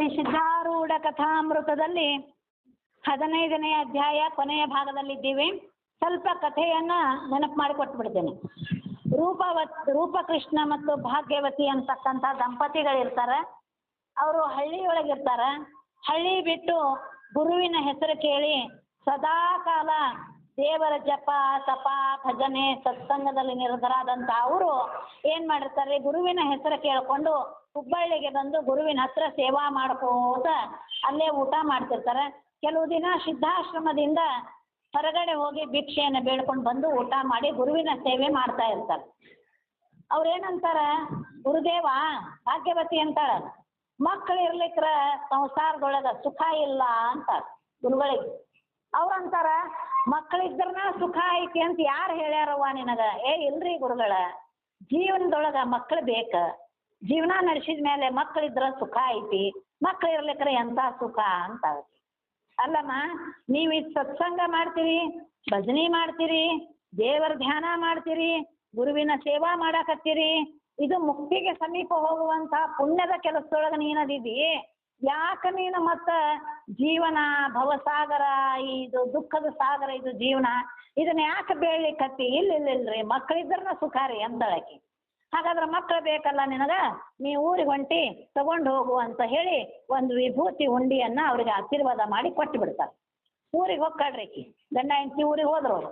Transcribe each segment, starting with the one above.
ಶ್ರೀ ಸಿದ್ಧಾರೂಢ ಕಥಾಮೃತದಲ್ಲಿ ಹದಿನೈದನೇ ಅಧ್ಯಾಯ ಕೊನೆಯ ಭಾಗದಲ್ಲಿದ್ದೀವಿ. ಸ್ವಲ್ಪ ಕಥೆಯನ್ನ ನೆನಪು ಮಾಡಿ ಕೊಟ್ಬಿಡ್ತೇನೆ. ರೂಪವತ್, ರೂಪಕೃಷ್ಣ ಮತ್ತು ಭಾಗ್ಯವತಿ ಅಂತಕ್ಕಂಥ ದಂಪತಿಗಳಿರ್ತಾರೆ. ಅವರು ಹಳ್ಳಿಯೊಳಗಿರ್ತಾರೆ. ಹಳ್ಳಿ ಬಿಟ್ಟು ಗುರುವಿನ ಹೆಸರು ಕೇಳಿ ಸದಾ ಕಾಲ ದೇವರ ಜಪ, ತಪ, ಭಜನೆ, ಸತ್ಸಂಗದಲ್ಲಿ ನಿರತರಾದಂಥ ಅವರು ಏನು ಮಾಡಿರ್ತಾರೆ? ಗುರುವಿನ ಹೆಸರು ಕೇಳಿಕೊಂಡು ಹುಬ್ಬಳ್ಳಿಗೆ ಬಂದು ಗುರುವಿನ ಹತ್ರ ಸೇವಾ ಮಾಡ್ಕೋತ ಅಲ್ಲೇ ಊಟ ಮಾಡ್ತಿರ್ತಾರೆ. ಕೆಲವು ದಿನ ಸಿದ್ಧಾಶ್ರಮದಿಂದ ಹೊರಗಡೆ ಹೋಗಿ ಭಿಕ್ಷೆಯನ್ನು ಬೇಡ್ಕೊಂಡು ಬಂದು ಊಟ ಮಾಡಿ ಗುರುವಿನ ಸೇವೆ ಮಾಡ್ತಾ ಇರ್ತಾರೆ. ಅವ್ರು ಏನಂತಾರ ಗುರುದೇವ, ಭಾಗ್ಯವತಿ ಅಂತಾಳ. ಮಕ್ಕಳು ಇರ್ಲಿಕ್ರ ಸಂಸಾರದೊಳಗೆ ಸುಖ ಇಲ್ಲ ಅಂತಾರೆ ಗುರುಗಳಿಗೆ. ಅವ್ರು ಅಂತಾರ ಮಕ್ಕಳಿದ್ರನ ಸುಖ ಐತಿ ಅಂತ ಯಾರು ಹೇಳ್ಯಾರವ್ವ ನಿನಗ? ಏ, ಇಲ್ರಿ ಗುರುಗಳ, ಜೀವನದೊಳಗ ಮಕ್ಕಳು ಬೇಕ. ಜೀವನ ನಡೆಸಿದ ಮೇಲೆ ಮಕ್ಕಳಿದ್ರ ಸುಖ ಐತಿ. ಮಕ್ಳು ಇರ್ಲಿಕ್ಕರ ಎಂಥ ಸುಖ? ಅಂತ ಅಲ್ಲಮ್ಮ, ನೀವು ಇದು ಸತ್ಸಂಗ ಮಾಡ್ತೀರಿ, ಭಜನೆ ಮಾಡ್ತೀರಿ, ದೇವರ ಧ್ಯಾನ ಮಾಡ್ತೀರಿ, ಗುರುವಿನ ಸೇವಾ ಮಾಡಾಕತ್ತೀರಿ, ಇದು ಮುಕ್ತಿಗೆ ಸಮೀಪ ಹೋಗುವಂತ ಪುಣ್ಯದ ಕೆಲಸದೊಳಗೆ ನೀನದಿದ್ದಿ. ಯಾಕೆ ನೀನು ಮತ್ತ ಜೀವನ, ಭವಸಾಗರ, ಇದು ದುಃಖದ ಸಾಗರ, ಇದು ಜೀವನ, ಇದನ್ನ ಯಾಕೆ ಕತ್ತಿ ಇಲ್ಲ ಇಲ್ಲ ಇಲ್ರಿ ಮಕ್ಕಳಿದ್ರನ ಸುಖ ರೀ ಅಂದಳಕಿ ಹಾಗಾದ್ರೆ ಬೇಕಲ್ಲ ನಿನಗ? ನೀ ಊರಿಗೆ ಹೊಂಟಿ ತಗೊಂಡು ಹೋಗು ಅಂತ ಹೇಳಿ ಒಂದು ವಿಭೂತಿ ಉಂಡಿಯನ್ನ ಅವ್ರಿಗೆ ಆಶೀರ್ವಾದ ಮಾಡಿ ಕೊಟ್ಟು ಬಿಡ್ತಾರೆ ಊರಿಗೆ ಹೋಗ್ಕಳ್ರಿ ಆಕಿ. ಗಂಡ, ಹೆಂಡತಿ ಊರಿಗೆ ಹೋದ್ರು ಅವರು.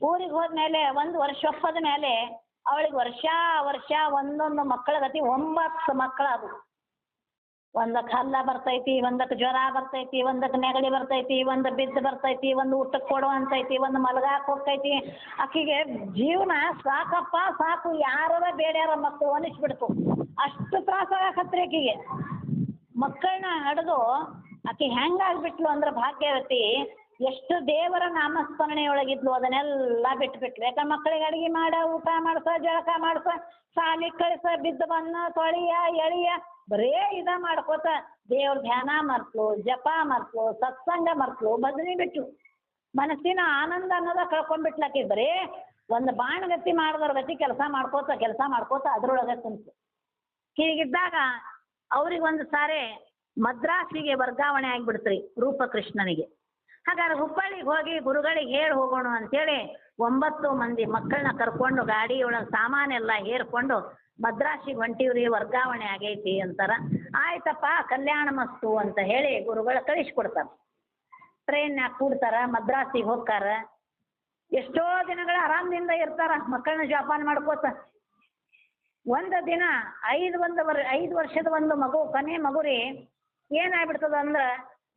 ಊರಿಗೆ ಹೋದ್ಮೇಲೆ ಒಂದು ವರ್ಷ ಒಪ್ಪದ ಮೇಲೆ ಅವಳಿಗೆ ವರ್ಷ ವರ್ಷ ಒಂದೊಂದು ಮಕ್ಕಳ ಗತಿ ಒಂಬತ್ತು ಮಕ್ಕಳು ಅದು ಒಂದಕ್ಕೆ ಹಲ್ಲ ಬರ್ತೈತಿ ಒಂದಕ್ಕೆ ಜ್ವರ ಬರ್ತೈತಿ ಒಂದಕ್ಕೆ ನೆಗಡಿ ಬರ್ತೈತಿ, ಒಂದು ಬಿದ್ದು ಬರ್ತೈತಿ, ಒಂದು ಊಟಕ್ಕೆ ಕೊಡು ಅಂತೈತಿ, ಒಂದು ಮಲಗಾಕ್ ಹೋಗ್ತೈತಿ. ಆಕಿಗೆ ಜೀವನ ಸಾಕಪ್ಪ, ಸಾಕು ಯಾರದ ಬೇಡ್ಯಾರ ಮಕ್ಕಳು ಅನಿಸ್ಬಿಡ್ತು. ಅಷ್ಟು ತ್ರಾಸಾಗಕತ್ರಿ ಆಕಿಗೆ ಮಕ್ಕಳನ್ನ ಹಡ್ದು ಆಕಿ ಹೆಂಗಾಗ್ಬಿಟ್ಲು ಅಂದ್ರೆ ಭಾಗ್ಯವತಿ, ಎಷ್ಟು ದೇವರ ನಾಮಸ್ಮರಣೆಯೊಳಗಿದ್ಲು ಅದನ್ನೆಲ್ಲ ಬಿಟ್ಬಿಟ್ಲು ಯಾಕಂದ್ರೆ ಮಕ್ಕಳಿಗೆ ಅಡುಗೆ ಮಾಡ, ಊಟ ಮಾಡ್ಸ, ಜಳಕ ಮಾಡ್ಸ ಸಾಲಿ ಕಳಿಸ, ಬಿದ್ದು ಬನ್ನ ತೊಳಿಯ, ಎಳಿಯ ಬರೇ ಇದ ಮಾಡ್ಕೋತ ದೇವ್ರ ಧ್ಯಾನ ಮರ್ತ್ಲು ಜಪ ಮರ್ತ್ಲು ಸತ್ಸಂಗ ಮರ್ತ್ಲು ಭಜನೆ ಬಿಟ್ಟು ಮನಸ್ಸಿನ ಆನಂದ ಅನ್ನೋದ ಕಳ್ಕೊಂಡ್ಬಿಟ್ಲಾಕಿ ಬರೇ ಒಂದು ಬಾಣಗತಿ ಮಾಡಿದವ್ರ ಗತಿ ಕೆಲಸ ಮಾಡ್ಕೋತ ಕೆಲಸ ಮಾಡ್ಕೋತ ಅದ್ರೊಳಗೆ ಕುಂತು. ಹೀಗಿದ್ದಾಗ ಅವ್ರಿಗೆ ಒಂದು ಸಾರಿ ಮದ್ರಾಸಿಗೆ ವರ್ಗಾವಣೆ ಆಗಿಬಿಡ್ತ್ರಿ ರೂಪಕೃಷ್ಣನಿಗೆ. ಹಾಗಾದ್ರೆ ಹುಬ್ಬಳ್ಳಿಗೆ ಹೋಗಿ ಗುರುಗಳಿಗೆ ಹೇಳಿ ಹೋಗೋಣ ಅಂತೇಳಿ ಒಂಬತ್ತು ಮಂದಿ ಮಕ್ಕಳನ್ನ ಕರ್ಕೊಂಡು ಗಾಡಿಯೊಳಗೆ ಸಾಮಾನೆಲ್ಲ ಹೇರ್ಕೊಂಡು ಮದ್ರಾಸಿಗೆ ಹೊಂಟಿವ್ರಿ ವರ್ಗಾವಣೆ ಆಗೈತಿ ಅಂತಾರ. ಆಯ್ತಪ್ಪ, ಕಲ್ಯಾಣ ಮಸ್ತು ಅಂತ ಹೇಳಿ ಗುರುಗಳು ಕಳಿಸ್ಕೊಡ್ತಾರೆ. ಟ್ರೈನ್ಯಾಗ ಕೂಡ್ತಾರ, ಮದ್ರಾಸಿಗೆ ಹೋಗ್ತಾರ. ಎಷ್ಟೋ ದಿನಗಳ ಆರಾಮದಿಂದ ಇರ್ತಾರ ಮಕ್ಕಳನ್ನ ಜೋಪಾನ ಮಾಡ್ಕೋತ. ಒಂದು ದಿನ, ಐದು ಒಂದು ವರ್, ಐದು ವರ್ಷದ ಒಂದು ಮಗು, ಕೊನೆ ಮಗು ರೀ ಏನಾಗ್ಬಿಡ್ತದ ಅಂದ್ರೆ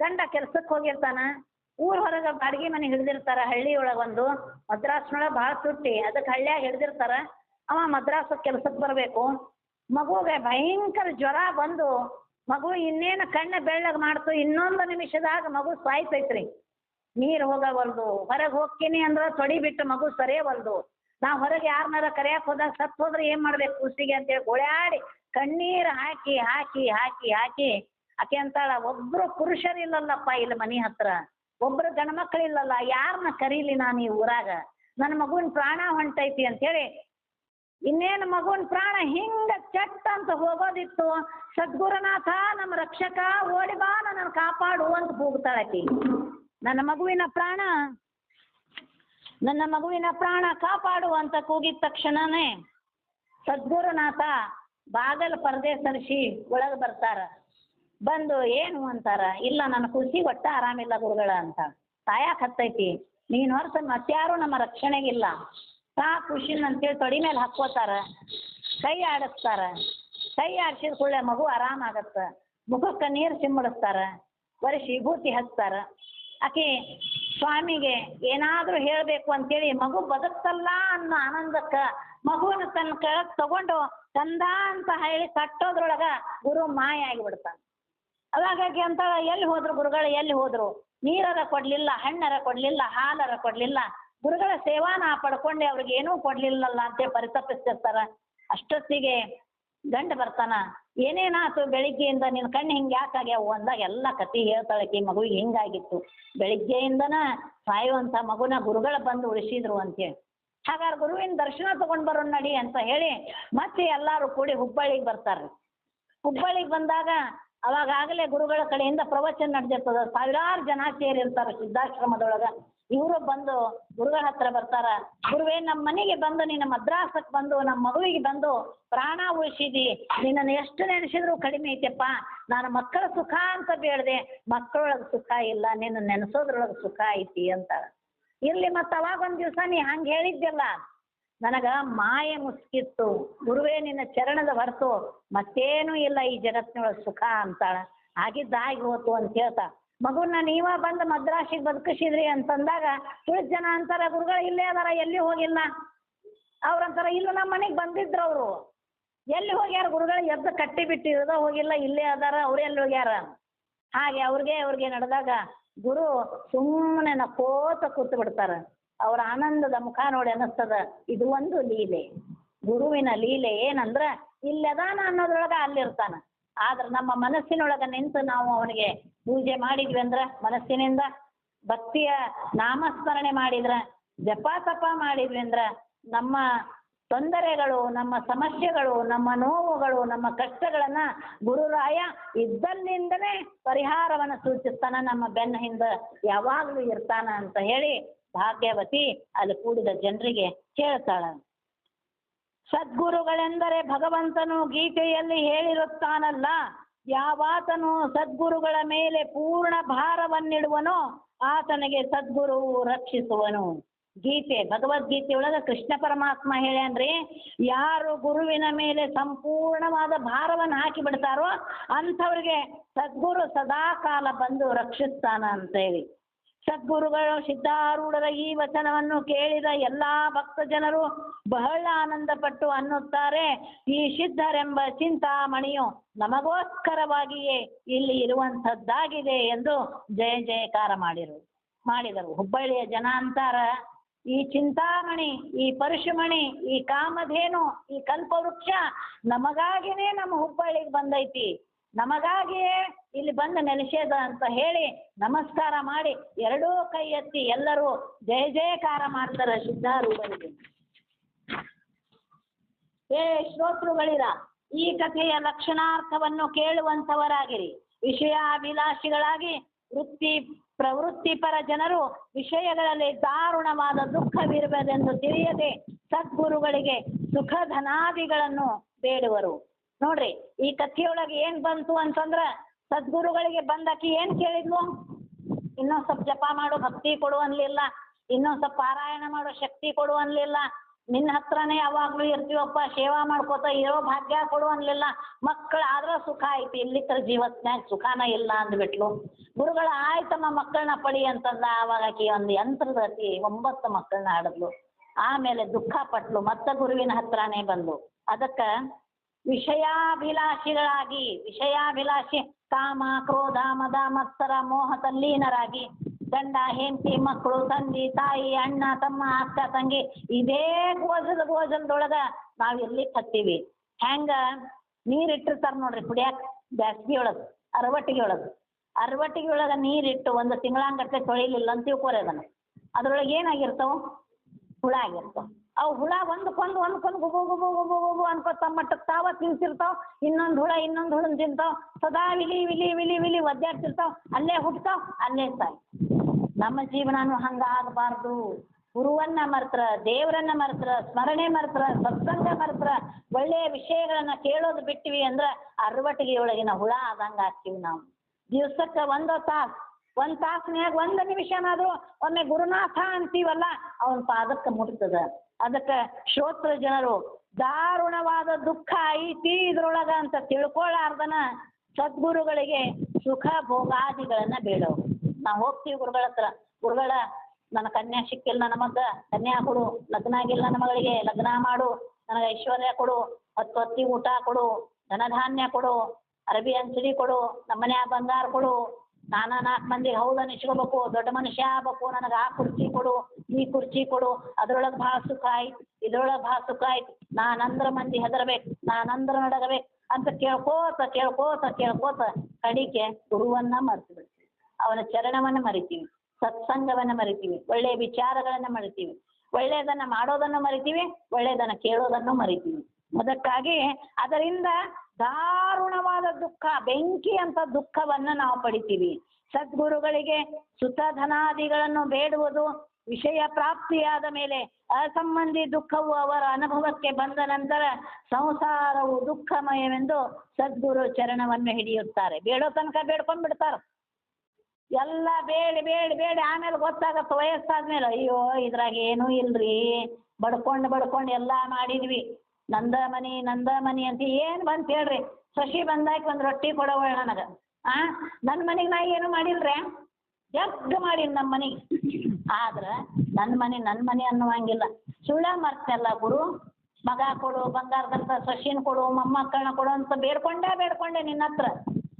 ಗಂಡ ಕೆಲ್ಸಕ್ಕೆ ಹೋಗಿರ್ತಾನ, ಊರ ಹೊರಗೆ ಬಾಡಿಗೆ ಮನೆ ಹಿಡ್ದಿರ್ತಾರ, ಹಳ್ಳಿ ಒಳಗೊಂದು ಒಂದು ಮದ್ರಾಸ್ನೊಳಗೆ ಭಾಳ ತುಟ್ಟಿ ಅದಕ್ಕೆ ಹಳ್ಳಿಯಾಗ ಹಿಡ್ದಿರ್ತಾರ. ಅವ ಮದ್ರಾಸ್ ಕೆಲ್ಸಕ್ಕೆ ಬರಬೇಕು. ಮಗುಗೆ ಭಯಂಕರ ಜ್ವರ ಬಂದು ಮಗು ಇನ್ನೇನು ಕಣ್ಣು ಬೆಳ್ಳಗೆ ಮಾಡ್ತು, ಇನ್ನೊಂದು ನಿಮಿಷದಾಗ ಮಗು ಸಾಯ್ತೈತ್ರಿ. ನೀರು ಹೋಗವಲ್ದು ಹೊರಗೆ ಹೋಗ್ತೀನಿ ಅಂದ್ರೆ ತೊಡಿ ಬಿಟ್ಟು ಮಗು ಸರಿಯವಲ್ದು ನಾ ಹೊರಗೆ ಯಾರನ್ನಾರ ಕರೆಯಕ್ಕೆ ಹೋದಾಗ ಸತ್ತು ಹೋದ್ರೆ ಏನು ಮಾಡ್ಬೇಕು ಕೂಸಿಗೆ ಅಂತೇಳಿ ಗೋಳಾಡಿ ಕಣ್ಣೀರು ಹಾಕಿ ಹಾಕಿ ಹಾಕಿ ಹಾಕಿ. ಆಕೆ ಅಂತಾಳ, ಒಬ್ರು ಪುರುಷರಿಲ್ಲಲ್ಲಪ್ಪ ಇಲ್ಲಿ ಮನೆ ಹತ್ರ. ಒಬ್ರು ಗಂಡ್ಮಕ್ಳಿಲ್ಲಲ್ಲ ಯಾರನ್ನ ಕರೀಲಿ ನಾನು ಈ ಊರಾಗ? ನನ್ನ ಮಗುವಿನ ಪ್ರಾಣ ಹೊಂಟೈತಿ ಅಂತೇಳಿ ಇನ್ನೇನು ಮಗುವಿನ ಪ್ರಾಣ ಹಿಂಗ ಚಟ್ ಅಂತ ಹೋಗೋದಿತ್ತು, ಸದ್ಗುರುನಾಥ ನಮ್ಮ ರಕ್ಷಕ, ಓಡಿ ಬಾ ನನ್ನ ಕಾಪಾಡು ಅಂತ ಕೂಗ್ತಾಳಕಿ ನನ್ನ ಮಗುವಿನ ಪ್ರಾಣ, ನನ್ನ ಮಗುವಿನ ಪ್ರಾಣ ಕಾಪಾಡು ಅಂತ ಕೂಗಿದ ತಕ್ಷಣನೇ ಸದ್ಗುರುನಾಥ ಬಾಗಲ್ ಪರದೆ ಸರಿಸಿ ಒಳಗೆ ಬರ್ತಾರ. ಬಂದು ಏನು ಅಂತಾರ, ಇಲ್ಲ ನನ್ನ ಖುಷಿ ಒಟ್ಟ ಆರಾಮಿಲ್ಲ ಗುರುಗಳ ಅಂತ. ತಾಯಾಕ್ ಹತ್ತೈತಿ, ನೀನು ಹೊರತು ಮತ್ಯಾರು ನಮ್ಮ ರಕ್ಷಣೆಗಿಲ್ಲ. ಸಾ ಖುಷಿನ ಅಂತೇಳಿ ತೊಡಿ ಮೇಲೆ ಹಾಕ್ಕೋತಾರ. ಕೈ ಆಡಿಸ್ತಾರೆ. ಕೈ ಆಡಿಸಿದ ಕೂಡಲೇ ಮಗು ಆರಾಮಾಗತ್ತ ಮುಖಕ್ಕೆ ನೀರು ಸಿಮ್ಮಡಿಸ್ತಾರ ಬರೆ ವಿಭೂತಿ ಹಚ್ತಾರೆ. ಆಕೆ ಸ್ವಾಮಿಗೆ ಏನಾದರೂ ಹೇಳಬೇಕು ಅಂತೇಳಿ ಮಗು ಬದುಕ್ತಲ್ಲ ಅನ್ನೋ ಆನಂದಕ್ಕೆ ಮಗುವನ್ನ ತನ್ನ ಕೆಳಗೆ ತಗೊಂಡು ಚಂದ ಅಂತ ಹೇಳಿ ಕಟ್ಟೋದ್ರೊಳಗೆ ಗುರು ಮಾಯ ಆಗಿಬಿಡ್ತಾನೆ ಅವಾಗಾಗಿ ಅಂತ ಎಲ್ಲಿ ಹೋದರು ಗುರುಗಳು, ಎಲ್ಲಿ ಹೋದರು? ನೀರರ ಕೊಡಲಿಲ್ಲ, ಹಣ್ಣರ ಕೊಡಲಿಲ್ಲ, ಹಾಲರ ಕೊಡ್ಲಿಲ್ಲ. ಗುರುಗಳ ಸೇವಾ ನಾ ಪಡ್ಕೊಂಡೆ, ಅವ್ರಿಗೆ ಏನೂ ಕೊಡ್ಲಿಲ್ಲಲ್ಲ ಅಂತ ಪರಿತಪಿಸ್ತಿರ್ತಾರ. ಅಷ್ಟೊತ್ತಿಗೆ ಗಂಡ ಬರ್ತಾನ ಏನೇನಾಯ್ತು ಬೆಳಿಗ್ಗೆಯಿಂದ ನಿನ್ನ ಕಣ್ಣು ಹಿಂಗೆ ಯಾಕಾಗ್ಯಾವು ಅಂದಾಗ ಎಲ್ಲ ಕತಿ ಹೇಳ್ತಾಳಕಿ ಮಗುವಿಗೆ ಹಿಂಗಾಗಿತ್ತು ಬೆಳಿಗ್ಗೆಯಿಂದನ ಸಾಯುವಂಥ ಮಗುನ ಗುರುಗಳ ಬಂದು ಉಳಿಸಿದ್ರು ಅಂತೇಳಿ ಹಾಗಾದ್ರೆ ಗುರುವಿನ ದರ್ಶನ ತಗೊಂಡು ಬರೋಣ ನಡಿ ಅಂತ ಹೇಳಿ ಮತ್ತೆ ಎಲ್ಲರೂ ಕೂಡಿ ಹುಬ್ಬಳ್ಳಿಗೆ ಬರ್ತಾರೆ ಹುಬ್ಬಳ್ಳಿಗೆ ಬಂದಾಗ ಅವಾಗಾಗಲೇ ಗುರುಗಳ ಕಡೆಯಿಂದ ಪ್ರವಚನ ನಡೆದಿರ್ತದ. ಸಾವಿರಾರು ಜನ ಸೇರಿರ್ತಾರೆ ಸಿದ್ಧಾಶ್ರಮದೊಳಗೆ ಇವರು ಬಂದು ಗುರುಗಳ ಹತ್ರ ಬರ್ತಾರ. ಗುರುವೇ ನಮ್ಮ ಮನೆಗೆ ಬಂದು, ನಿನ್ನ ಮದ್ರಾಸಕ್ಕೆ ಬಂದು ನಮ್ಮ ಮಗುವಿಗೆ ಬಂದು ಪ್ರಾಣ ಉಳಿಸಿದಿ. ನಿನ್ನನ್ನು ಎಷ್ಟು ನೆನೆಸಿದ್ರು ಕಡಿಮೆ ಐತೆಪ್ಪ. ನಾನು ಮಕ್ಕಳ ಸುಖ ಅಂತ ಬೇಡದೆ. ಮಕ್ಕಳೊಳಗೆ ಸುಖ ಇಲ್ಲ. ನಿನ್ನ ನೆನೆಸೋದ್ರೊಳಗೆ ಸುಖ ಐತಿ ಅಂತ. ಇರ್ಲಿ ಮತ್ತೆ ಅವಾಗ ಒಂದು ದಿವಸ ನೀ ಹಂಗೆ ಹೇಳಿದ್ದೆಲ್ಲ ನನಗ ಮಾಯೆ ಮುಸ್ಕಿತ್ತು. ಗುರುವೇ, ನಿನ್ನ ಚರಣದ ಹೊರತು ಮತ್ತೇನು ಇಲ್ಲ ಈ ಜಗತ್ತಿನೊಳಗೆ ಸುಖ ಅಂತಾಳ. ಆಗಿದ್ದಾಗಿ ಹೋತು ಅಂತ ಹೇಳ್ತಾ. ಮಗುನ ನೀವ ಬಂದು ಮದ್ರಾಸಿಗೆ ಬದುಕಿಸಿದ್ರಿ ಅಂತಂದಾಗ ತುಳಿದ ಜನ ಅಂತಾರ, ಗುರುಗಳು ಇಲ್ಲೇ ಅದಾರ, ಎಲ್ಲಿ ಹೋಗಿಲ್ಲ? ಅವ್ರಂತಾರ, ಇಲ್ಲ ನಮ್ಮ ಮನೆಗೆ ಬಂದಿದ್ರು ಅವರು. ಎಲ್ಲಿ ಹೋಗ್ಯಾರ ಗುರುಗಳು? ಎದ್ದು ಕಟ್ಟಿ ಬಿಟ್ಟಿರೋದ ಹೋಗಿಲ್ಲ, ಇಲ್ಲೇ ಅದಾರ, ಅವ್ರು ಎಲ್ಲಿ ಹೋಗ್ಯಾರ? ಹಾಗೆ ಅವ್ರಿಗೆ ಅವ್ರಿಗೆ ನಡೆದಾಗ ಗುರು ಸುಮ್ಮನೆ ನಕೋತ ಕೂತು ಬಿಡ್ತಾರ ಅವ್ರ ಆನಂದದ ಮುಖ ನೋಡಿ ಅನ್ನಿಸ್ತದ. ಇದು ಒಂದು ಲೀಲೆ. ಗುರುವಿನ ಲೀಲೆ ಏನಂದ್ರ ಇಲ್ಲದಾನ ಅನ್ನೋದ್ರೊಳಗ ಅಲ್ಲಿರ್ತಾನ. ಆದ್ರೆ ನಮ್ಮ ಮನಸ್ಸಿನೊಳಗ ನಿಂತು ನಾವು ಅವನಿಗೆ ಪೂಜೆ ಮಾಡಿದ್ವಿ ಅಂದ್ರ, ಮನಸ್ಸಿನಿಂದ ಭಕ್ತಿಯ ನಾಮಸ್ಮರಣೆ ಮಾಡಿದ್ರ, ಜಪ ತಪ ಮಾಡಿದ್ವಿ ಅಂದ್ರ, ನಮ್ಮ ತೊಂದರೆಗಳು, ನಮ್ಮ ಸಮಸ್ಯೆಗಳು, ನಮ್ಮ ನೋವುಗಳು, ನಮ್ಮ ಕಷ್ಟಗಳನ್ನ ಗುರುರಾಯ ಇದ್ದಲ್ಲಿಂದನೇ ಪರಿಹಾರವನ್ನು ಸೂಚಿಸ್ತಾನ ನಮ್ಮ ಬೆನ್ನ ಹಿಂದ ಯಾವಾಗಲೂ ಇರ್ತಾನ ಅಂತ ಹೇಳಿ ಭಾಗ್ಯವತಿ ಅಲ್ಲಿ ಕೂಡಿದ ಜನರಿಗೆ ಹೇಳ್ತಾಳ ಸದ್ಗುರುಗಳೆಂದರೆ ಭಗವಂತನು ಗೀತೆಯಲ್ಲಿ ಹೇಳಿರುತ್ತಾನಲ್ಲ, ಯಾವಾತನು ಸದ್ಗುರುಗಳ ಮೇಲೆ ಪೂರ್ಣ ಭಾರವನ್ನಿಡುವನೋ ಆತನಿಗೆ ಸದ್ಗುರು ರಕ್ಷಿಸುವನು. ಗೀತೆ, ಭಗವದ್ಗೀತೆ ಒಳಗ ಕೃಷ್ಣ ಪರಮಾತ್ಮ ಹೇಳ್ಯಾನ್ರಿ, ಯಾರು ಗುರುವಿನ ಮೇಲೆ ಸಂಪೂರ್ಣವಾದ ಭಾರವನ್ನು ಹಾಕಿ ಬಿಡ್ತಾರೋ ಅಂಥವ್ರಿಗೆ ಸದ್ಗುರು ಸದಾ ಕಾಲ ಬಂದು ರಕ್ಷಿಸ್ತಾನ ಅಂತ ಹೇಳಿ ಸದ್ಗುರುಗಳು ಸಿದ್ಧಾರೂಢರ ಈ ವಚನವನ್ನು ಕೇಳಿದ ಎಲ್ಲಾ ಭಕ್ತ ಜನರು ಬಹಳ ಆನಂದಪಟ್ಟು ಅನ್ನುತ್ತಾರೆ, ಈ ಸಿದ್ಧರೆಂಬ ಚಿಂತಾಮಣಿಯು ನಮಗೋಸ್ಕರವಾಗಿಯೇ ಇಲ್ಲಿ ಇರುವಂಥದ್ದಾಗಿದೆ ಎಂದು ಜಯ ಜಯಕಾರ ಮಾಡಿರು, ಮಾಡಿದರು. ಹುಬ್ಬಳ್ಳಿಯ ಜನ ಅಂತಾರ ಈ ಚಿಂತಾಮಣಿ, ಈ ಪರಶುಮಣಿ, ಈ ಕಾಮಧೇನು, ಈ ಕಲ್ಪವೃಕ್ಷ ನಮಗಾಗಿನೇ ನಮ್ಮ ಹುಬ್ಬಳ್ಳಿಗೆ ಬಂದೈತಿ. ನಮಗಾಗಿಯೇ ಇಲ್ಲಿ ಬಂದು ನೆಲೆಸಿದ ಅಂತ ಹೇಳಿ ನಮಸ್ಕಾರ ಮಾಡಿ ಎರಡೂ ಕೈ ಎತ್ತಿ ಎಲ್ಲರೂ ಜಯ ಜಯಕಾರ ಮಾಡ್ತಾರೆ ಸಿದ್ಧಾರೂಢರಿಗೆ. ಹೇ ಶ್ರೋತೃಗಳಿರ, ಈ ಕಥೆಯ ಲಕ್ಷಣಾರ್ಥವನ್ನು ಕೇಳುವಂಥವರಾಗಿರಿ ವಿಷಯಾಭಿಲಾಷಿಗಳಾಗಿ ವೃತ್ತಿ, ಪ್ರವೃತ್ತಿಪರ ಜನರು ವಿಷಯಗಳಲ್ಲಿ ದಾರುಣವಾದ ದುಃಖವಿರಬೇಕೆಂದು ತಿಳಿಯದೆ ಸದ್ಗುರುಗಳಿಗೆ ಸುಖ ಧನಾದಿಗಳನ್ನು ಬೇಡುವರು. ನೋಡ್ರಿ, ಈ ಕಥೆಯೊಳಗೆ ಏನ್ ಬಂತು ಅಂತಂದ್ರ ಸದ್ಗುರುಗಳಿಗೆ ಬಂದಕಿ ಏನ್ ಕೇಳಿದ್ಲು? ಇನ್ನೊಂದ್ ಸ್ವಲ್ಪ ಜಪ ಮಾಡೋ, ಭಕ್ತಿ ಕೊಡು ಅನ್ಲಿಲ್ಲ. ಇನ್ನೊಂದ್ ಸ್ವಲ್ಪ ಪಾರಾಯಣ ಮಾಡೋ, ಶಕ್ತಿ ಕೊಡು ಅನ್ಲಿಲ್ಲ. ನಿನ್ನ ಹತ್ರನೇ ಯಾವಾಗ್ಲೂ ಇರ್ತೀವಪ್ಪ, ಸೇವಾ ಮಾಡ್ಕೋತ ಇರೋ ಭಾಗ್ಯ ಕೊಡು ಅನ್ಲಿಲ್ಲ. ಮಕ್ಕಳು ಆದ್ರ ಸುಖ ಐತಿ, ಇಲ್ಲಿತ್ರ ಜೀವತ್ನ್ಯಾಗ ಸುಖಾನ ಇಲ್ಲ ಅಂದ್ಬಿಟ್ಲು. ಗುರುಗಳ ಆಯ್ತಮ್ಮ ಮಕ್ಕಳನ್ನ ಪಡಿ ಅಂತಂದ, ಆವಾಗ ಆಕಿ ಒಂದು ಯಂತ್ರದತಿ ಒಂಬತ್ತು ಮಕ್ಕಳನ್ನ ಆಡಿದ್ಲು ಆಮೇಲೆ ದುಃಖ ಪಟ್ಲು, ಮತ್ತ ಗುರುವಿನ ಹತ್ರನೇ ಬಂದ್ಲು. ಅದಕ್ಕ ವಿಷಯಾಭಿಲಾಷಿಗಳಾಗಿ, ವಿಷಯಾಭಿಲಾಷಿ ಕಾಮ, ಕ್ರೋಧ, ಮದ, ಮತ್ಸರ, ಮೋಹ, ತಲ್ಲೀನರಾಗಿ, ಗಂಡ, ಹೆಂಡತಿ, ಮಕ್ಕಳು, ತಂದೆ, ತಾಯಿ, ಅಣ್ಣ, ತಮ್ಮ, ಅಕ್ಕ, ತಂಗಿ, ಇದೇ ಗೋಜದ ಗೋಜಲದೊಳಗ ನಾವ್ ಎಲ್ಲಿ ಹತ್ತೀವಿ ಹೆಂಗ? ನೀರ್ ಇಟ್ಟಿರ್ತಾರ ನೋಡ್ರಿ ಕುಡಿಯಾಕ ಬ್ಯಾಸ್ಗಿ ಒಳಗ ಅರವಟ್ಟಿಗೆ ಒಳಗ ಅರವಟ್ಟಿಗೆ ಒಳಗ ನೀರಿಟ್ಟು ಒಂದು ತಿಂಗಳಂಗಟ್ಟೆ ತೊಳಿಲಿಲ್ಲ ಅಂತ ತಿಳ್ಕೊರಿ ಅದನ್ನ. ಅದ್ರೊಳಗೆ ಏನಾಗಿರ್ತಾವ? ಹುಳ ಆಗಿರ್ತಾವ. ಅವು ಹುಳ ಒಂದಕ್ಕೊಂದು ಒಂದಕ್ಕೊಂದು ಗುಬು ಗುಬು ಗುಬು ಗುಬು ಅನ್ಕೋತ ತಮ್ಮ ಮಟ್ಟಕ್ಕೆ ತಾವ ತಿನ್ಸಿರ್ತಾವ. ಇನ್ನೊಂದು ಹುಳ, ಇನ್ನೊಂದು ಹುಳನ್ ತಿಂತಾವ. ಸದಾ ವಿಲಿ ವಿಲಿ ವಿಲಿ ವಿಲಿ ಒದ್ದಾಡ್ತಿರ್ತಾವ. ಅಲ್ಲೇ ಹುಟ್ತಾವ, ಅಲ್ಲೇ ಸಾಯ್. ನಮ್ಮ ಜೀವನನೂ ಹಂಗೆ ಆಗಬಾರ್ದು. ಗುರುವನ್ನ ಮರ್ತ್ರ, ದೇವರನ್ನ ಮರ್ತ್ರ, ಸ್ಮರಣೆ ಮರ್ತ್ರ, ಸತ್ಸಂಗ ಮರ್ತ್ರ ಒಳ್ಳೆಯ ವಿಷಯಗಳನ್ನ ಕೇಳೋದು ಬಿಟ್ಟಿವಿ ಅಂದ್ರ ಅರವಟ್ಟಿಗೆ ಒಳಗಿನ ಹುಳ ಆದಂಗೆ ಆಗ್ತೀವಿ ನಾವು. ದಿವ್ಸಕ್ಕೆ ಒಂದು ಒಂದ್ ತಾಸ್ನ್ಯಾಗ ಒಂದು ನಿಮಿಷನಾದರೂ ಒಮ್ಮೆ ಗುರುನಾಥ ಅಂತೀವಲ್ಲ, ಅವನ ಪಾದಕ್ಕೆ ಮುಟ್ತದ. ಅದಕ್ಕೆ ಶ್ರೋತ್ರ ಜನರು, ದಾರುಣವಾದ ದುಃಖ ಐತಿ ಇದ್ರೊಳಗ ಅಂತ ತಿಳ್ಕೊಳ್ಳಾರ್ದನ ಸದ್ಗುರುಗಳಿಗೆ ಸುಖ ಭೋಗಾದಿಗಳನ್ನ ಬೇಡವು. ನಾವು ಹೋಗ್ತೀವಿ ಗುರುಗಳ ಹತ್ರ. ಗುರುಗಳ, ನನ್ನ ಕನ್ಯಾ ಸಿಕ್ಕಿಲ್ಲ ನನ್ನ ಮಗ, ಕನ್ಯಾ ಕೊಡು, ಲಗ್ನ ಆಗಿಲ್ಲ ನನ್ನ ಮಗಳಿಗೆ, ಲಗ್ನ ಮಾಡು, ನನಗೆ ಐಶ್ವರ್ಯ ಕೊಡು, ಹತ್ತು ಹತ್ತಿ ಊಟ ಕೊಡು, ಧನಧಾನ್ಯ ಕೊಡು, ಅರಬಿ ಅಂಚಡಿ ಕೊಡು ನಮ್ಮ ಮನ್ಯಾಗ ಬಂಗಾರ ಕೊಡು ನಾನ ನಾಲ್ಕು ಮಂದಿ ಹೌದ ಇಸ್ಕೊಬೇಕು, ದೊಡ್ಡ ಮನುಷ್ಯ ಆಗ್ಬೇಕು, ನನಗೆ ಆ ಕುರ್ಚಿ ಕೊಡು, ಈ ಕುರ್ಚಿ ಕೊಡು, ಅದ್ರೊಳಗೆ ಭಾಳ ಸುಖ ಆಯ್ತು, ಇದ್ರೊಳಗೆ ಭಾಳ ಸುಖ ಆಯ್ತು. ನಾನಂದ್ರ ಮಂದಿ ಹೆದರ್ಬೇಕು, ನಾನಂದ್ರ ನಡಗಬೇಕು ಅಂತ ಕೇಳ್ಕೋತ ಕೇಳ್ಕೋತ ಕೇಳ್ಕೋತ ಕಡಿಕೆ ಗುರುವನ್ನ ಮರ್ತು ಅವನ ಚರಣವನ್ನ ಮರಿತೀವಿ ಸತ್ಸಂಗವನ್ನ ಮರಿತೀವಿ ಒಳ್ಳೆಯ ವಿಚಾರಗಳನ್ನ ಮರಿತೀವಿ ಒಳ್ಳೆಯದನ್ನ ಮಾಡೋದನ್ನು ಮರಿತೀವಿ ಒಳ್ಳೆಯದನ್ನ ಕೇಳೋದನ್ನು ಮರಿತೀವಿ. ಅದಕ್ಕಾಗಿ ಅದರಿಂದ ದಾರುಣವಾದ ದುಃಖ ಬೆಂಕಿ ಅಂತ ದುಃಖವನ್ನು ನಾವು ಪಡಿತೀವಿ. ಸದ್ಗುರುಗಳಿಗೆ ಸುತಧನಾದಿಗಳನ್ನು ಬೇಡುವುದು ವಿಷಯ ಪ್ರಾಪ್ತಿಯಾದ ಮೇಲೆ ಅಸಂಬಂಧಿ ದುಃಖವು ಅವರ ಅನುಭವಕ್ಕೆ ಬಂದ ನಂತರ ಸಂಸಾರವು ದುಃಖಮಯವೆಂದು ಸದ್ಗುರು ಚರಣವನ್ನು ಹಿಡಿಯುತ್ತಾರೆ. ಬೇಡೋ ತನಕ ಬೇಡ್ಕೊಂಡ್ ಬಿಡ್ತಾರೆ? ಎಲ್ಲ ಬೇಡಿ ಬೇಡಿ ಬೇಡಿ. ಆಮೇಲೆ ಗೊತ್ತಾಗತ್ತೆ, ವಯಸ್ಸಾದ್ಮೇಲೆ, ಅಯ್ಯೋ, ಇದ್ರಾಗ ಏನೂ ಇಲ್ರಿ. ಬಡ್ಕೊಂಡು ಬಡ್ಕೊಂಡು ಎಲ್ಲ ಮಾಡಿದ್ವಿ. ನಂದ ಮನಿ ನಂದ ಮನಿ ಅಂತ ಏನು ಬಂತ ಹೇಳ್ರಿ. ಸಸಿ ಬಂದಾಕಿ ಒಂದು ರೊಟ್ಟಿ ಕೊಡವಳ ನನಗೆ. ಆ? ನನ್ನ ಮನೆಗೆ ನಾ ಏನು ಮಾಡಿಲ್ರಿ? ಜಗ್ ಮಾಡೀನಿ ನಮ್ಮ ಮನೆಗೆ ಆದ್ರೆ ನನ್ನ ಮನೆ ನನ್ನ ಮನೆ ಅನ್ನುವಂಗಿಲ್ಲ. ಸುಳ್ಳ ಮರ್ತಲ್ಲ ಗುರು. ಮಗ ಕೊಡು ಬಂಗಾರದಂತ ಸಸಿನ ಕೊಡು ಮೊಮ್ಮಕ್ಕಳನ್ನ ಕೊಡು ಅಂತ ಬೇಡ್ಕೊಂಡೇ, ಬೇಡ್ಕೊಂಡೆ ನಿನ್ನ ಹತ್ರ.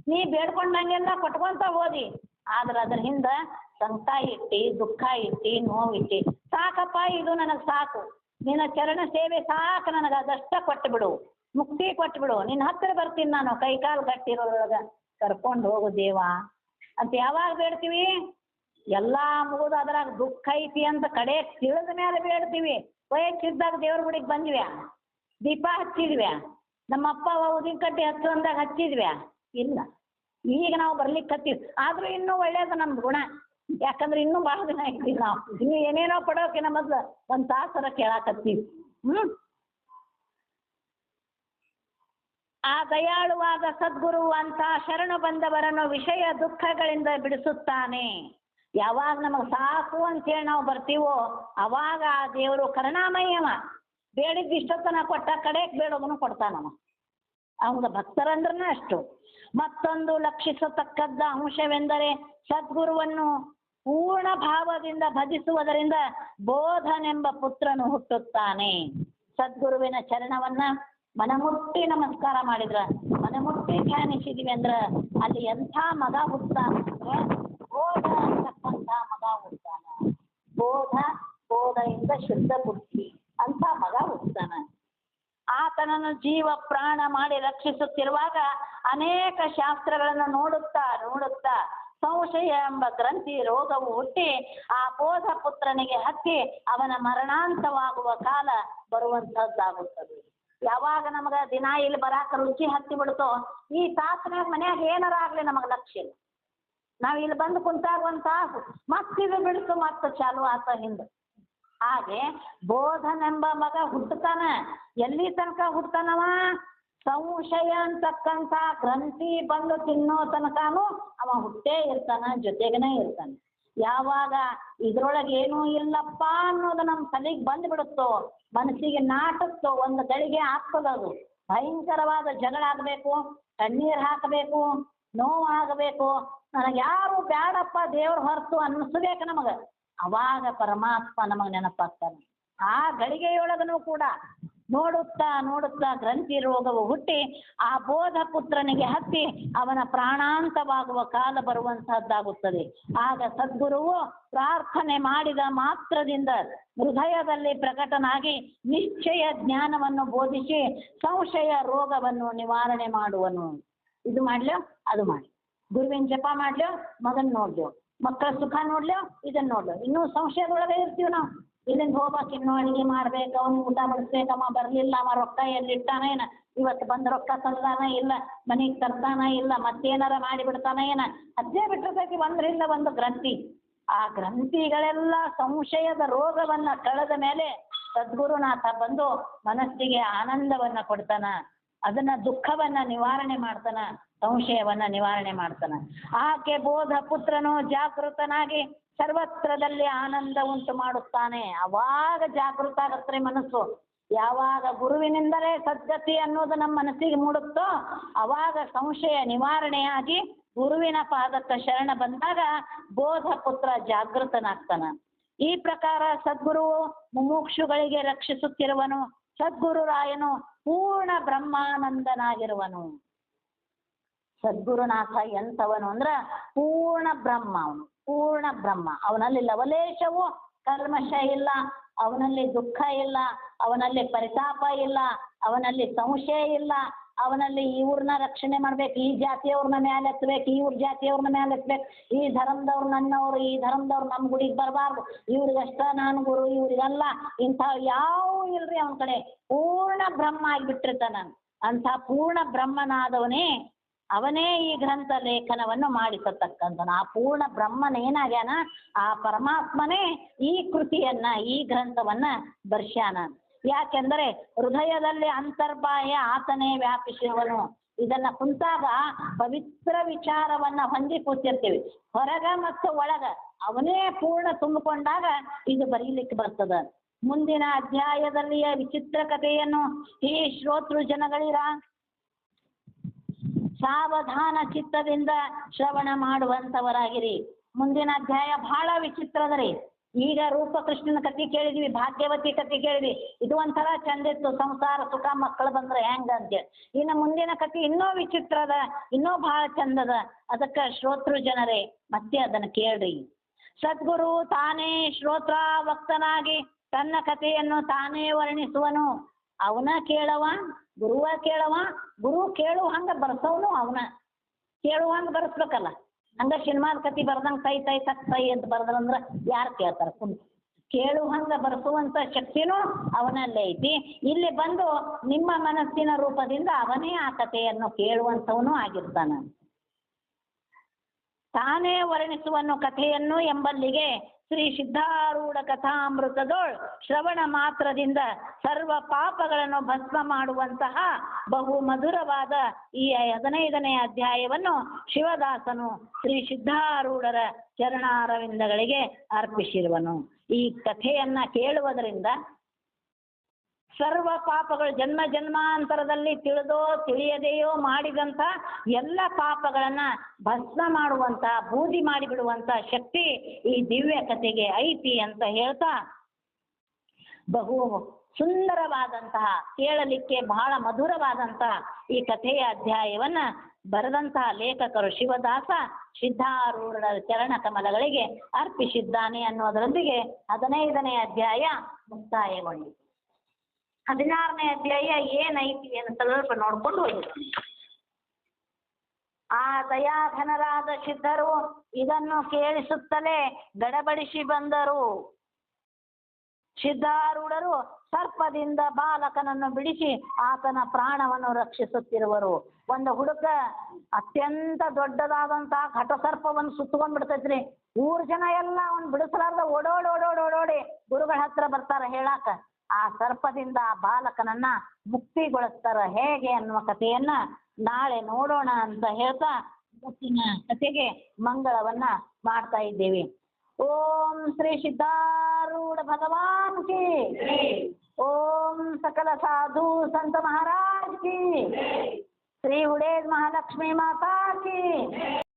ನೀ ಬೇಡ್ಕೊಂಡಂಗೆಲ್ಲ ಕೊಟ್ಕೊಂತ ಹೋದಿ. ಆದ್ರೆ ಅದ್ರ ಹಿಂದೆ ಸಂಕಟ ಇಟ್ಟಿ, ದುಃಖ ಇಟ್ಟಿ, ನೋವಿಟ್ಟಿ. ಸಾಕಪ್ಪ ಇದು ನನಗೆ ಸಾಕು. ನಿನ್ನ ಚರಣ ಸೇವೆ ಸಾಕು ನನಗೆ, ಅದಷ್ಟ ಕೊಟ್ಟು ಬಿಡು ಮುಕ್ತಿ ಕೊಟ್ಟು ಬಿಡು ನಿನ್ನ ಹತ್ತಿರ ಬರ್ತೀನಿ ನಾನು, ಕೈ ಕಾಲು ಗಟ್ಟಿರೋದ್ರೊಳಗೆ ಕರ್ಕೊಂಡು ಹೋಗು ದೇವ. ಅಂತ ಯಾವಾಗ ಬೇಡ್ತೀವಿ? ಎಲ್ಲ ಮುಗಿದು ಅದ್ರಾಗ ದುಃಖ ಐತಿ ಅಂತ ಕಡೆ ತಿಳಿದ ಮೇಲೆ ಬೇಡ್ತೀವಿ. ವಯಸ್ಸಿದ್ದಾಗ ದೇವ್ರ ಗುಡಿಗೆ ಬಂದ್ವಿ ದೀಪ ಹಚ್ಚಿದ್ವ್ಯಾ? ನಮ್ಮ ಅಪ್ಪ ಅವ್ವ ಉದಿನ ಕಡ್ಡಿ ಹಚ್ಚು ಅಂದಾಗ ಹಚ್ಚಿದ್ವಿ ಇಲ್ಲ. ಈಗ ನಾವು ಬರ್ಲಿಕ್ಕೆ ಹತ್ತೀವಿ. ಆದರೂ ಇನ್ನೂ ಒಳ್ಳೇದು ನಮ್ಮ ಗುಣ. ಯಾಕಂದ್ರೆ ಇನ್ನೂ ಭಾಳ ದಿನ ಆಗ್ತೀವಿ ನಾವು. ಇನ್ನು ಏನೇನೋ ಪಡೋಕಿನ ಮೊದ್ಲು ಒಂದು ತಾಸರ ಕೇಳಾಕತ್ತೀವಿ. ಹ್ಞೂ ಆ ದಯಾಳುವಾದ ಸದ್ಗುರು ಅಂತ ಶರಣು ಬಂದವರನ್ನು ವಿಷಯ ದುಃಖಗಳಿಂದ ಬಿಡಿಸುತ್ತಾನೆ. ಯಾವಾಗ ನಮಗೆ ಸಾಕು ಅಂತೇಳಿ ನಾವು ಬರ್ತೀವೋ ಅವಾಗ ಆ ದೇವರು ಕರುಣಾಮಯವ. ಬೇಡಿದ್ದು ಇಷ್ಟೊತ್ತನ ಕೊಟ್ಟ ಕಡೆಗೆ ಬೇಡೋದನ್ನು ಕೊಡ್ತಾನವ. ಅವನ ಭಕ್ತರಂದ್ರನ ಅಷ್ಟು. ಮತ್ತೊಂದು ಲಕ್ಷಿಸತಕ್ಕದ್ದ ಅಂಶವೆಂದರೆ ಸದ್ಗುರುವನ್ನು ಪೂರ್ಣ ಭಾವದಿಂದ ಭಜಿಸುವುದರಿಂದ ಬೋಧನೆಂಬ ಪುತ್ರನು ಹುಟ್ಟುತ್ತಾನೆ. ಸದ್ಗುರುವಿನ ಚರಣವನ್ನ ಮನಮುಟ್ಟಿ ನಮಸ್ಕಾರ ಮಾಡಿದ್ರ, ಮನಮುಟ್ಟಿ ಧ್ಯಾನಿಸಿದ್ವಿ ಅಂದ್ರ ಅಲ್ಲಿ ಎಂಥ ಮಗ ಹುಟ್ತಾನಂದ್ರೆ ಬೋಧ ಅಂತಕ್ಕಂಥ ಮಗ ಹುಟ್ಟಾನ ಬೋಧ, ಬೋಧೆಯಿಂದ ಶುದ್ಧ ಬುದ್ಧಿ ಅಂತ ಮಗ ಹುಟ್ಟಾನ ಆತನನ್ನು ಜೀವ ಪ್ರಾಣ ಮಾಡಿ ರಕ್ಷಿಸುತ್ತಿರುವಾಗ ಅನೇಕ ಶಾಸ್ತ್ರಗಳನ್ನು ನೋಡುತ್ತಾ ನೋಡುತ್ತಾ ಸಂಶಯ ಎಂಬ ಗ್ರಂಥಿ ರೋಗವು ಹುಟ್ಟಿ ಆ ಬೋಧ ಪುತ್ರನಿಗೆ ಹತ್ತಿ ಅವನ ಮರಣಾಂತವಾಗುವ ಕಾಲ ಬರುವಂತಹದ್ದಾಗುತ್ತದೆ ಯಾವಾಗ ನಮಗೆ ದಿನ ಇಲ್ಲಿ ಬರಾಕ ರುಚಿ ಹತ್ತಿ ಬಿಡ್ತೋ, ಈ ತಾಸಿನಾಗ ಮನ್ಯಾಗ ಏನಾರ ಆಗಲಿ ನಮಗೆ ಲಕ್ಷ್ಯ ಇಲ್ಲ ನಾವು ಇಲ್ಲಿ ಬಂದು ಕುಂತಾಗ ಒಂದು ತಾಸು ಮತ್ತಿದು ಬಿಡ್ತು ಮತ್ತೆ ಚಾಲು ಆತ ಹಿಂದೆ. ಹಾಗೆ ಬೋಧನೆಂಬ ಮಗ ಹುಟ್ಟತಾನ ಎಲ್ಲಿ ತನಕ ಹುಟ್ಟತಾನವ ಸಂಶಯ ಅಂತಕ್ಕಂಥ ಗ್ರಂಥಿ ಬಂದು ತಿನ್ನೋ ತನಕನೂ ಅವ ಹುಟ್ಟೇ ಇರ್ತಾನ ಜೊತೆಗೇ ಇರ್ತಾನೆ. ಯಾವಾಗ ಇದ್ರೊಳಗೆ ಏನೂ ಇಲ್ಲಪ್ಪ ಅನ್ನೋದು ನಮ್ಮ ತಲೆಗೆ ಬಂದ್ಬಿಡುತ್ತೋ, ಮನಸ್ಸಿಗೆ ನಾಟುತ್ತೋ, ಒಂದು ಗಳಿಗೆ ಹಾಕ್ತದದು ಭಯಂಕರವಾದ ಜಗಳ ಆಗಬೇಕು, ಕಣ್ಣೀರು ಹಾಕಬೇಕು ನೋವಾಗಬೇಕು ನನಗೆ ಯಾರು ಬ್ಯಾಡಪ್ಪ, ದೇವ್ರ ಹೊರತು ಅನ್ನಿಸ್ಬೇಕು ನಮಗೆ. ಅವಾಗ ಪರಮಾತ್ಮ ನಮಗೆ ನೆನಪಾಗ್ತಾನೆ. ಆ ಗಳಿಗೆಯೊಳಗನು ಕೂಡ ನೋಡುತ್ತಾ ನೋಡುತ್ತಾ ಗ್ರಂಥಿ ರೋಗವು ಹುಟ್ಟಿ ಆ ಬೋಧ ಪುತ್ರನಿಗೆ ಹತ್ತಿ ಅವನ ಪ್ರಾಣಾಂತವಾಗುವ ಕಾಲ ಬರುವಂತಹದ್ದಾಗುತ್ತದೆ. ಆಗ ಸದ್ಗುರುವು ಪ್ರಾರ್ಥನೆ ಮಾಡಿದ ಮಾತ್ರದಿಂದ ಹೃದಯದಲ್ಲಿ ಪ್ರಕಟನಾಗಿ ನಿಶ್ಚಯ ಜ್ಞಾನವನ್ನು ಬೋಧಿಸಿ ಸಂಶಯ ರೋಗವನ್ನು ನಿವಾರಣೆ ಮಾಡುವನು. ಇದು ಮಾಡ್ಲೋ? ಅದು ಮಾಡಿ. ಗುರುವಿನ ಜಪ ಮಾಡ್ಲೋ? ಮಗನ್ ನೋಡ್ಲೋ? ಮಕ್ಕಳ ಸುಖ ನೋಡ್ಲೋ? ಇದನ್ನ ನೋಡ್ಲೋ? ಇನ್ನೂ ಸಂಶಯದೊಳಗೆ ಇರ್ತೀವಿ ನಾವು. ಇದನ್ನ ಹೋಗ್ಬೇಕು, ಇನ್ನೂ ಅಡ್ಗೆ ಮಾಡ್ಬೇಕು, ಅವ್ನು ಊಟ ಬಡಿಸ್ಬೇಕಮ್ಮ, ಬರಲಿಲ್ಲ, ಅವ ರೊಕ್ಕ ಎಲ್ಲಿಟ್ಟಾನ ಏನ? ಇವತ್ತು ಬಂದು ರೊಕ್ಕ ತಂದಾನ ಇಲ್ಲ, ಮನೆಗೆ ತರ್ತಾನ ಇಲ್ಲ, ಮತ್ತೇನಾರ ಮಾಡಿ ಬಿಡ್ತಾನ ಏನ? ಅದೇ ಬಿಟ್ಟಿರ್ತೈತಿ ಒಂದರಿಂದ ಒಂದು ಗ್ರಂಥಿ. ಆ ಗ್ರಂಥಿಗಳೆಲ್ಲ ಸಂಶಯದ ರೋಗವನ್ನ ಕಳೆದ ಮೇಲೆ ಸದ್ಗುರುನಾಥ ಬಂದು ಮನಸ್ಸಿಗೆ ಆನಂದವನ್ನ ಕೊಡ್ತಾನ. ಅದನ್ನ ದುಃಖವನ್ನ ನಿವಾರಣೆ ಮಾಡ್ತಾನ, ಸಂಶಯವನ್ನ ನಿವಾರಣೆ ಮಾಡ್ತಾನ. ಆಕೆ ಬೋಧ ಪುತ್ರನು ಜಾಗೃತನಾಗಿ ಸರ್ವತ್ರದಲ್ಲಿ ಆನಂದ ಉಂಟು ಮಾಡುತ್ತಾನೆ. ಅವಾಗ ಜಾಗೃತ ಆಗತ್ತೆ ಮನಸ್ಸು. ಯಾವಾಗ ಗುರುವಿನಿಂದಲೇ ಸದ್ಗತಿ ಅನ್ನೋದು ನಮ್ಮ ಮನಸ್ಸಿಗೆ ಮೂಡುತ್ತೋ, ಅವಾಗ ಸಂಶಯ ನಿವಾರಣೆಯಾಗಿ ಗುರುವಿನ ಪಾದಕ್ಕ ಶರಣ ಬಂದಾಗ ಬೋಧ ಪುತ್ರ ಜಾಗೃತನಾಗ್ತಾನ. ಈ ಪ್ರಕಾರ ಸದ್ಗುರು ಮುಮುಕ್ಷುಗಳಿಗೆ ರಕ್ಷಿಸುತ್ತಿರುವನು. ಸದ್ಗುರುರಾಯನು ಪೂರ್ಣ ಬ್ರಹ್ಮಾನಂದನಾಗಿರುವನು. ಸದ್ಗುರುನಾಥ ಎಂಥವನು ಅಂದ್ರೆ ಪೂರ್ಣ ಬ್ರಹ್ಮ ಅವನು, ಪೂರ್ಣ ಬ್ರಹ್ಮ. ಅವನಲ್ಲಿ ಲವಲೇಶವು ಕಲ್ಮಶ ಇಲ್ಲ, ಅವನಲ್ಲಿ ದುಃಖ ಇಲ್ಲ, ಅವನಲ್ಲಿ ಪರಿತಾಪ ಇಲ್ಲ, ಅವನಲ್ಲಿ ಸಂಶಯ ಇಲ್ಲ ಅವನಲ್ಲಿ ಇವ್ರನ್ನ ರಕ್ಷಣೆ ಮಾಡ್ಬೇಕು, ಈ ಜಾತಿಯವ್ರನ್ನ ಮೇಲೆ ಎತ್ತಬೇಕು ಇವ್ರ ಜಾತಿಯವ್ರನ್ನ ಮೇಲೆ ಎತ್ತಬೇಕು ಈ ಧರ್ಮದವ್ರು ನನ್ನವ್ರು, ಈ ಧರ್ಮದವ್ರು ನಮ್ಮ ಗುಡಿಗೆ ಬರಬಾರ್ದು. ಇವ್ರಿಗಷ್ಟ ನಾನು ಗುರು, ಇವ್ರಿಗಲ್ಲ. ಇಂಥ ಯಾವ ಇಲ್ರಿ ಅವನ ಕಡೆ. ಪೂರ್ಣ ಬ್ರಹ್ಮ ಆಗಿಬಿಟ್ಟಿರ್ತಾನ ಅಂತ ಪೂರ್ಣ ಬ್ರಹ್ಮನಾದವನೇ ಅವನೇ ಈ ಗ್ರಂಥ ಲೇಖನವನ್ನು ಮಾಡಿಸತಕ್ಕಂಥನು ಆ ಪೂರ್ಣ ಬ್ರಹ್ಮನೇನಾಗ್ಯಾನ ಆ ಪರಮಾತ್ಮನೇ ಈ ಕೃತಿಯನ್ನ, ಈ ಗ್ರಂಥವನ್ನ ಬರ್ಸ್ಯಾನ. ಯಾಕೆಂದರೆ ಹೃದಯದಲ್ಲಿ ಅಂತರ್ಬಾಹ್ಯ ಆತನೇ ವ್ಯಾಪಿಸಿರುವನು ಇದನ್ನ ಕುಂತಾಗ ಪವಿತ್ರ ವಿಚಾರವನ್ನ ಹೊಂದಿ ಕೂತಿರ್ತೀವಿ. ಹೊರಗ ಮತ್ತು ಒಳಗ ಅವನೇ ಪೂರ್ಣ ತುಂಬಿಕೊಂಡಾಗ ಇದು ಬರೀಲಿಕ್ಕೆ ಬರ್ತದ. ಮುಂದಿನ ಅಧ್ಯಾಯದಲ್ಲಿಯ ವಿಚಿತ್ರ ಕಥೆಯನ್ನು ಈ ಶ್ರೋತೃ ಜನಗಳಿರ ಸಾವಧಾನ ಚಿತ್ತದಿಂದ ಶ್ರವಣ ಮಾಡುವಂತವರಾಗಿರಿ. ಮುಂದಿನ ಅಧ್ಯಾಯ ಬಹಳ ವಿಚಿತ್ರದರಿ. ಈಗ ರೂಪಕೃಷ್ಣನ ಕಥೆ ಕೇಳಿದ್ವಿ, ಭಾಗ್ಯವತಿ ಕಥೆ ಕೇಳಿದ್ವಿ. ಇದು ಒಂಥರ ಚಂದ ಇತ್ತು, ಸಂಸಾರ, ಸುಖ, ಮಕ್ಕಳು ಬಂದ್ರೆ ಹೆಂಗ ಅಂತೇಳಿ ಇನ್ನು ಮುಂದಿನ ಕಥೆ ಇನ್ನೂ ವಿಚಿತ್ರ ಅದ, ಇನ್ನೂ ಬಹಳ ಚಂದದ ಅದಕ್ಕೆ ಶ್ರೋತೃ ಜನರೇ, ಮತ್ತೆ ಅದನ್ನ ಕೇಳ್ರಿ. ಸದ್ಗುರು ತಾನೇ ಶ್ರೋತ್ರ ವಕ್ತನಾಗಿ ತನ್ನ ಕಥೆಯನ್ನು ತಾನೇ ವರ್ಣಿಸುವನು. ಅವನ ಕೇಳವ, ಗುರುವ ಕೇಳವ, ಗುರು ಕೇಳುವ ಹಂಗ ಬರ್ಸವನು ಅವನ. ಕೇಳುವಂಗ ಬರ್ಸ್ಬೇಕಲ್ಲ. ಹಂಗ ಸಿನಿಮಾದ ಕತಿ ಬರ್ದಂಗ ತೈ ತೈ ತಕ್ ತೈ ಅಂತ ಬರ್ದ್ರಂದ್ರ ಯಾರು ಕೇಳ್ತಾರ? ಕುಂತ್ ಕೇಳು ಬರೆಸುವಂಥ ಶಕ್ತಿನೂ ಅವನಲ್ಲೇ ಐತಿ. ಇಲ್ಲಿ ಬಂದು ನಿಮ್ಮ ಮನಸ್ಸಿನ ರೂಪದಿಂದ ಅವನೇ ಆ ಕಥೆಯನ್ನು ಕೇಳುವಂತವನು ಆಗಿರ್ತಾನ. ತಾನೇ ವರ್ಣಿಸುವನು ಕಥೆಯನ್ನು ಎಂಬಲ್ಲಿಗೆ ಶ್ರೀ ಸಿದ್ಧಾರೂಢ ಕಥಾಮೃತದೋಳ್ ಶ್ರವಣ ಮಾತ್ರದಿಂದ ಸರ್ವ ಪಾಪಗಳನ್ನು ಭಸ್ಮ ಮಾಡುವಂತಹ ಬಹು ಮಧುರವಾದ ಈ ಹದಿನೈದನೇ ಅಧ್ಯಾಯವನ್ನು ಶಿವದಾಸನು ಶ್ರೀ ಸಿದ್ಧಾರೂಢರ ಚರಣಾರವಿಂದಗಳಿಗೆ ಅರ್ಪಿಸಿರುವನು. ಈ ಕಥೆಯನ್ನ ಕೇಳುವುದರಿಂದ ಸರ್ವ ಪಾಪಗಳು ಜನ್ಮ ಜನ್ಮಾಂತರದಲ್ಲಿ ತಿಳಿದೋ ತಿಳಿಯದೆಯೋ ಮಾಡಿದಂಥ ಎಲ್ಲ ಪಾಪಗಳನ್ನ ಭಸ್ಮ ಮಾಡುವಂತ ಬೂದಿ ಮಾಡಿಬಿಡುವಂಥ ಶಕ್ತಿ ಈ ದಿವ್ಯ ಕಥೆಗೆ ಐತಿ ಅಂತ ಹೇಳ್ತಾ ಬಹು ಸುಂದರವಾದಂತಹ, ಕೇಳಲಿಕ್ಕೆ ಬಹಳ ಮಧುರವಾದಂತಹ ಈ ಕಥೆಯ ಅಧ್ಯಾಯವನ್ನ ಬರೆದಂತಹ ಲೇಖಕರು ಶಿವದಾಸ ಸಿದ್ಧಾರೂಢರ ಚರಣ ಕಮಲಗಳಿಗೆ ಅರ್ಪಿಸಿದ್ದಾನೆ ಅನ್ನೋದರೊಂದಿಗೆ ಹದಿನೈದನೇ ಅಧ್ಯಾಯ ಮುಕ್ತಾಯಗೊಂಡಿತು. ಹದಿನಾರನೇ ಅಧ್ಯಾಯ ಏನೈತಿ ಅಂತ ಸ್ವಲ್ಪ ನೋಡ್ಕೊಂಡು ಹೋಗಿದ್ರು ಆ ದಯಾಧನರಾದ ಸಿದ್ಧರು ಇದನ್ನು ಕೇಳಿಸುತ್ತಲೇ ಗಡಬಡಿಸಿ ಬಂದರು. ಸಿದ್ಧಾರೂಢರು ಸರ್ಪದಿಂದ ಬಾಲಕನನ್ನು ಬಿಡಿಸಿ ಆತನ ಪ್ರಾಣವನ್ನು ರಕ್ಷಿಸುತ್ತಿರುವರು. ಒಂದು ಹುಡುಗ ಅತ್ಯಂತ ದೊಡ್ಡದಾದಂತಹ ಘಟಸರ್ಪವನ್ನು ಸುತ್ತಕೊಂಡ್ಬಿಡ್ತೈತ್ರಿ. ಊರ್ ಜನ ಎಲ್ಲ ಅವ್ನು ಬಿಡಿಸಲಾರ್ದ ಓಡೋಡಿ ಓಡೋಡಿ ಓಡೋಡಿ ಗುರುಗಳ ಹತ್ರ ಬರ್ತಾರ ಹೇಳಾಕ. ಆ ಸರ್ಪದಿಂದ ಆ ಬಾಲಕನನ್ನ ಮುಕ್ತಿಗೊಳಿಸ್ತಾರ ಹೇಗೆ ಅನ್ನುವ ಕಥೆಯನ್ನ ನಾಳೆ ನೋಡೋಣ ಅಂತ ಹೇಳ್ತಾ ಇವತ್ತಿನ ಕಥೆಗೆ ಮಂಗಳವನ್ನ ಮಾಡ್ತಾ ಇದ್ದೇವೆ. ಓಂ ಶ್ರೀ ಸಿದ್ಧಾರೂಢ ಭಗವಾನ್ ಕಿ ಓಂ ಸಕಲ ಸಾಧು ಸಂತ ಮಹಾರಾಜ್ ಕಿ ಶ್ರೀ ಉಡೇದ್ ಮಹಾಲಕ್ಷ್ಮೀ ಮಾತಾ ಕಿ